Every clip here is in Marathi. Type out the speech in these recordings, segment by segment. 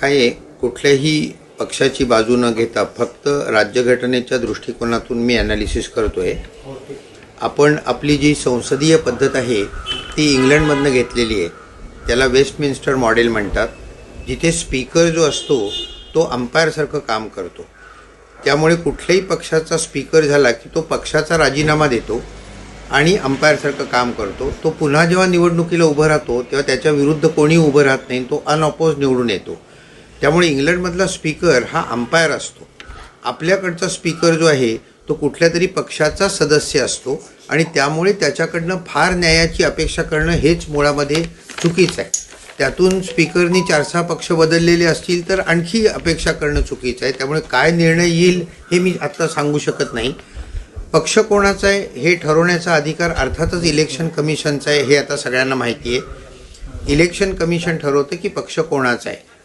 काय आहे, कुठल्याही पक्षाची बाजू न घेता फक्त राज्यघटनेच्या दृष्टिकोनातून मी ॲनालिसिस करतो आहे आपण आपली जी संसदीय पद्धत आहे ती इंग्लंडमधनं घेतलेली आहे. त्याला वेस्टमिन्स्टर मॉडेल म्हणतात. जिथे स्पीकर जो असतो तो अंपायरसारखं काम करतो. त्यामुळे कुठल्याही पक्षाचा स्पीकर झाला की तो पक्षाचा राजीनामा देतो आणि अंपायरसारखं काम करतो. तो पुन्हा जेव्हा निवडणुकीला उभं राहतो तेव्हा त्याच्या विरुद्ध कोणी उभं राहत नाही तो अनऑपोज निवडून येतो. त्यामुळे इंग्लंडमधला स्पीकर हा अंपायर असतो. आपल्याकडचा स्पीकर जो आहे तो कुठल्या तरी पक्षाचा सदस्य असतो आणि त्यामुळे त्याच्याकडनं फार न्यायाची अपेक्षा करणं हेच मुळामध्ये चुकीचं आहे. त्यातून स्पीकरनी चार सहा पक्ष बदललेले असतील तर आणखी अपेक्षा करणं चुकीचं आहे. त्यामुळे काय निर्णय येईल हे मी आत्ता सांगू शकत नाही. पक्ष कोणाचा आहे हे ठरवण्याचा अधिकार अर्थातच इलेक्शन कमिशनचा आहे हे आता सगळ्यांना माहिती आहे. इलेक्शन कमिशन ठरवतं की पक्ष कोणाचा आहे.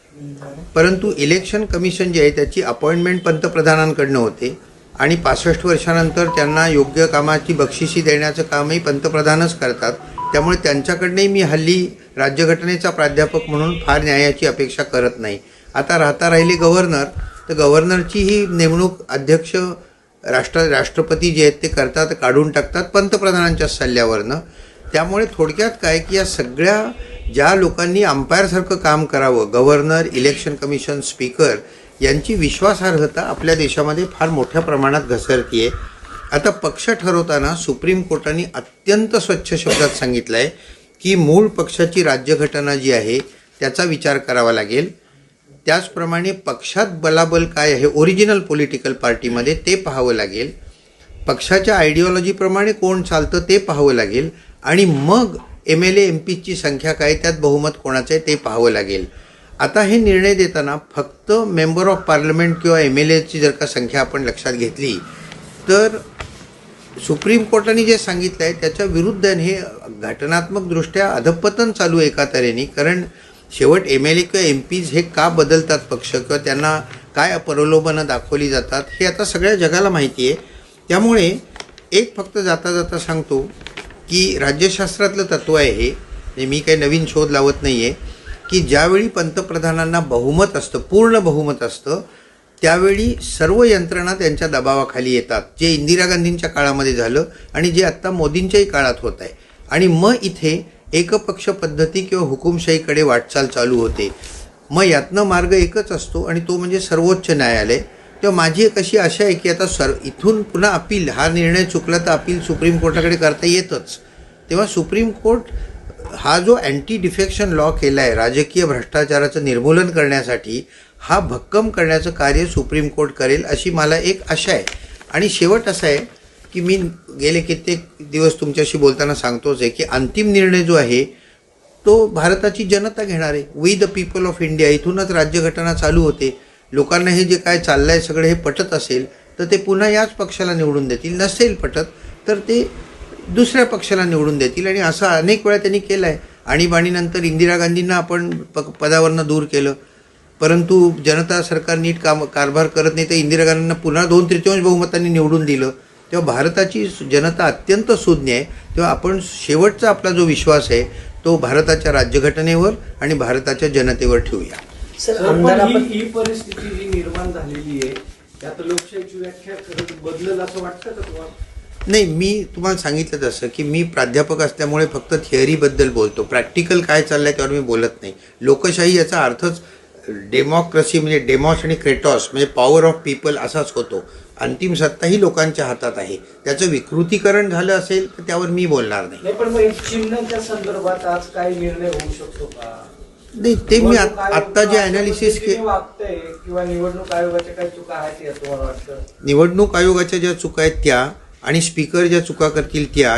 परंतु इलेक्शन कमिशन जे आहे त्याची अपॉइंटमेंट पंतप्रधानांकडनं होते आणि पासष्ट वर्षानंतर त्यांना योग्य कामाची बक्षिशी देण्याचं कामही पंतप्रधानच करतात. त्यामुळे त्यांच्याकडनंही मी हल्ली राज्यघटनेचा प्राध्यापक म्हणून फार न्यायाची अपेक्षा करत नाही. आता राहता राहिले गव्हर्नर तर गव्हर्नरची ही नेमणूक अध्यक्ष राष्ट्र राष्ट्रपती जे आहेत ते करतात काढून टाकतात पंतप्रधानांच्या सल्ल्यावरनं. त्यामुळे थोडक्यात काय की या सगळ्या ज्या लोकांनी अंपायरसारखं काम करावं गव्हर्नर इलेक्शन कमिशन स्पीकर यांची विश्वासार्हता आपल्या देशामध्ये फार मोठ्या प्रमाणात घसरती आहे आता पक्ष ठरवताना सुप्रीम कोर्टाने अत्यंत स्वच्छ शब्दात सांगितलं आहे की मूळ पक्षाची राज्यघटना जी आहे त्याचा विचार करावा लागेल. त्याचप्रमाणे पक्षात बलाबल काय आहे ओरिजिनल पॉलिटिकल पार्टीमध्ये ते पाहावं लागेल. पक्षाच्या आयडिओलॉजीप्रमाणे कोण चालतं ते पाहावं लागेल. आणि मग एम एल ए एम पीची संख्या काय त्यात बहुमत कोणाचं आहे ते पाहावं लागेल. आता हे निर्णय देताना फक्त मेंबर ऑफ पार्लमेंट किंवा एम एल एची जर का संख्या आपण लक्षात घेतली तर सुप्रीम कोर्टाने जे सांगितलं आहे त्याच्या विरुद्ध हे घटनात्मकदृष्ट्या अधपतन चालू आहे एका तऱ्हेने कारण शेवट एम एल ए किंवा एम पीज हे का बदलतात पक्ष किंवा त्यांना काय प्रलोभनं दाखवली जातात हे आता सगळ्या जगाला माहिती आहे. त्यामुळे एक फक्त जाता जाता सांगतो की राज्यशास्त्रातलं तत्त्व आहे हे म्हणजे मी काही नवीन शोध लावत नाही आहे की ज्यावेळी पंतप्रधानांना बहुमत असतं पूर्ण बहुमत असतं त्यावेळी सर्व यंत्रणा त्यांच्या दबावाखाली येतात जे इंदिरा गांधींच्या काळामध्ये झालं आणि जे आत्ता मोदींच्याही काळात होत आहे. आणि मग इथे एकपक्ष पद्धती किंवा हुकुमशाहीकडे वाटचाल चालू होते. मग यातनं मार्ग एकच असतो आणि तो म्हणजे सर्वोच्च न्यायालय. तेव्हा माझी एक अशी आशा आहे की आता सर इथून पुन्हा अपील हा निर्णय चुकला तर अपील सुप्रीम कोर्टाकडे करता येतच. तेव्हा सुप्रीम कोर्ट हा जो अँटी डिफेक्शन लॉ केला आहे राजकीय भ्रष्टाचाराचं निर्मूलन करण्यासाठी हा भक्कम करण्याचं कार्य सुप्रीम कोर्ट करेल अशी मला एक आशा आहे. आणि शेवट असा आहे की मी गेले कित्येक दिवस तुमच्याशी बोलताना सांगतोच आहे की अंतिम निर्णय जो आहे तो भारताची जनता घेणार आहे. We the people of India इथूनच राज्यघटना चालू होते. लोकांना हे जे काय चाललं आहे सगळं हे पटत असेल तर ते पुन्हा याच पक्षाला निवडून देतील. नसेल पटत तर ते दुसऱ्या पक्षाला निवडून देतील. आणि असं अनेक वेळा त्यांनी केलं आहे आणीबाणीनंतर इंदिरा गांधींना आपण प पदावरनं दूर केलं. परंतु जनता सरकार नीट काम कारभार करत नाही तर इंदिरा गांधींना पुन्हा दोन तृतीयांश बहुमतांनी निवडून दिलं. तेव्हा भारताची जनता अत्यंत सुज्ञ आहे. तेव्हा आपण शेवटचा आपला जो विश्वास आहे तो भारताच्या राज्यघटनेवर आणि भारताच्या जनतेवर ठेवूया. सर सर, आमदार पण आपण ही ही परिस्थिती जी निर्माण झालेली आहे त्यात लोकशाहीची व्याख्या खरंच बदलल असं वाटतं का तुम्हाला? नाही मी तुम्हाला सांगितलं तसं की मी प्राध्यापक असल्यामुळे फक्त थिअरीबद्दल बोलतो. प्रॅक्टिकल काय चाललंय त्यावर मी बोलत नाही. लोकशाही याचा अर्थच डेमोक्रेसी म्हणजे डेमॉस आणि क्रेटॉस म्हणजे पॉवर ऑफ पीपल असाच होतो. अंतिम सत्ता ही लोकांच्या हातात आहे. त्याचं विकृतीकरण झालं असेल तर त्यावर मी बोलणार नाही. पण मग चिन्हाच्या संदर्भात आज काय निर्णय होऊ शकतो का? नाही ते मी आत- आत्ता जे अनालिसिस के वागतंय किंवा निवडणूक आयोगाच्या काही चुका आहेत तुम्हाला वाटतं? निवडणूक आयोगाच्या ज्या चुका आहेत त्या आणि स्पीकर ज्या चुका करतील त्या